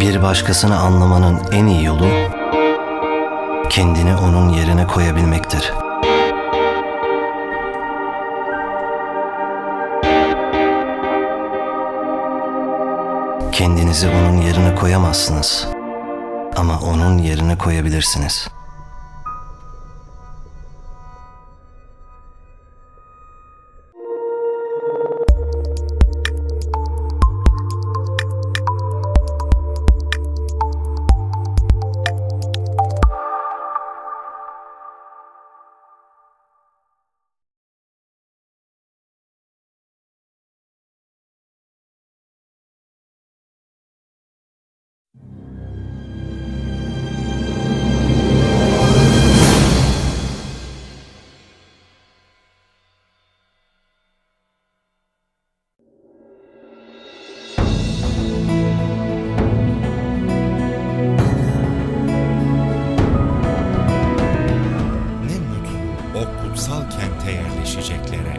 Bir başkasını anlamanın en iyi yolu kendini onun yerine koyabilmektir. Kendinizi onun yerine koyamazsınız. Ama onun yerine koyabilirsiniz. O kutsal kente yerleşeceklere.